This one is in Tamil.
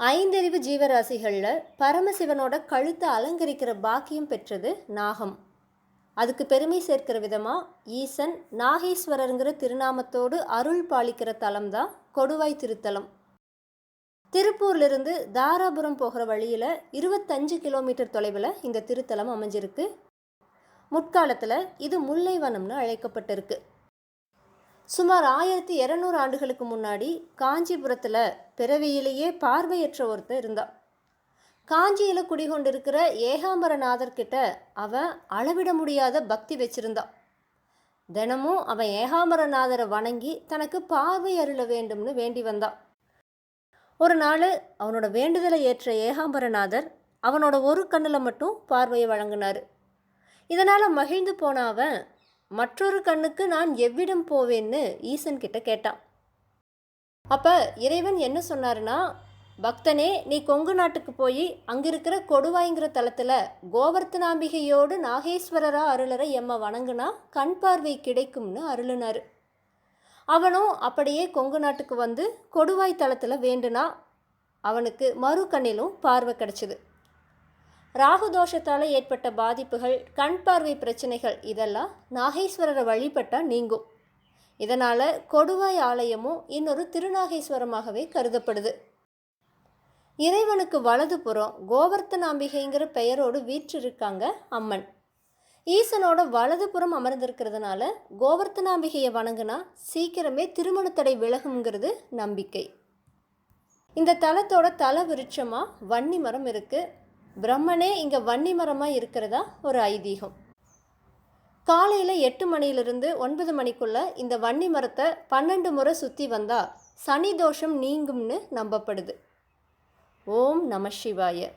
ஐந்தறிவு ஜீவராசிகளில் பரமசிவனோட கழுத்தை அலங்கரிக்கிற பாக்கியம் பெற்றது நாகம். அதுக்கு பெருமை சேர்க்கிற விதமாக ஈசன் நாகேஸ்வரருங்கிற திருநாமத்தோடு அருள் பாலிக்கிற தலம் தான் கொடுவாய் திருத்தலம். திருப்பூர்லேருந்து தாராபுரம் போகிற வழியில் இருபத்தஞ்சு கிலோமீட்டர் தொலைவில் இந்த திருத்தலம் அமைஞ்சிருக்கு. முற்காலத்தில் இது முல்லைவனம்னு அழைக்கப்பட்டிருக்கு. சுமார் ஆயிரத்தி இரநூறு ஆண்டுகளுக்கு முன்னாடி காஞ்சிபுரத்தில் பிறவியிலேயே பார்வையற்ற ஒருத்தர் இருந்தான். காஞ்சியில் குடிகொண்டிருக்கிற ஏகாம்பரநாதர் கிட்ட அவன் அளவிட முடியாத பக்தி வச்சிருந்தான். தினமும் அவன் ஏகாம்பரநாதரை வணங்கி தனக்கு பார்வை அருள வேண்டும்னு வேண்டி வந்தான். ஒரு நாள் அவனோட வேண்டுதலை ஏற்ற ஏகாம்பரநாதர் அவனோட ஒரு கண்ணில் மட்டும் பார்வையை வழங்கினார். இதனால் மகிழ்ந்து போன அவன் மற்றொரு கண்ணுக்கு நான் எவ்விடம் போவேன்னு ஈசன் கிட்ட கேட்டான். அப்ப இறைவன் என்ன சொன்னாருன்னா பக்தனே நீ கொங்கு நாட்டுக்கு போய் அங்கிருக்கிற கொடுவாய்ங்கிற தலத்தில் கோவர்த்தனாம்பிகையோடு நாகேஸ்வரரா அருளரை எம்ம வணங்குனா கண் பார்வை கிடைக்கும்னு அருளினாரு. அவனும் அப்படியே கொங்கு நாட்டுக்கு வந்து கொடுவாய் தலத்தில் வேண்டுனா அவனுக்கு மறு கண்ணிலும் பார்வை கிடைச்சிது. ராகு தோஷத்தால் ஏற்பட்ட பாதிப்புகள் கண் பார்வை பிரச்சனைகள் இதெல்லாம் நாகேஸ்வரரை வழிபட்டால் நீங்கும். இதனால் கொடுவாய் ஆலயமும் இன்னொரு திருநாகேஸ்வரமாகவே கருதப்படுது. இறைவனுக்கு வலதுபுறம் கோவர்த்தனாம்பிகைங்கிற பெயரோடு வீற்றிருக்காங்க அம்மன். ஈசனோட வலதுபுறம் அமர்ந்திருக்கிறதுனால கோவர்த்தனாம்பிகையை வணங்கினா சீக்கிரமே திருமணத்தடை விலகுங்கிறது நம்பிக்கை. இந்த தலத்தோட தல விருட்சமாக வன்னி மரம் இருக்குது பிரம்மனே இங்கே வன்னி மரமாக இருக்கிறதா ஒரு ஐதீகம். காலையில் எட்டு மணியிலிருந்து ஒன்பது மணிக்குள்ளே இந்த வன்னி மரத்தை பன்னெண்டு முறை சுற்றி வந்தால் சனி தோஷம் நீங்கும்னு நம்பப்படுது. ஓம் நம சிவாய.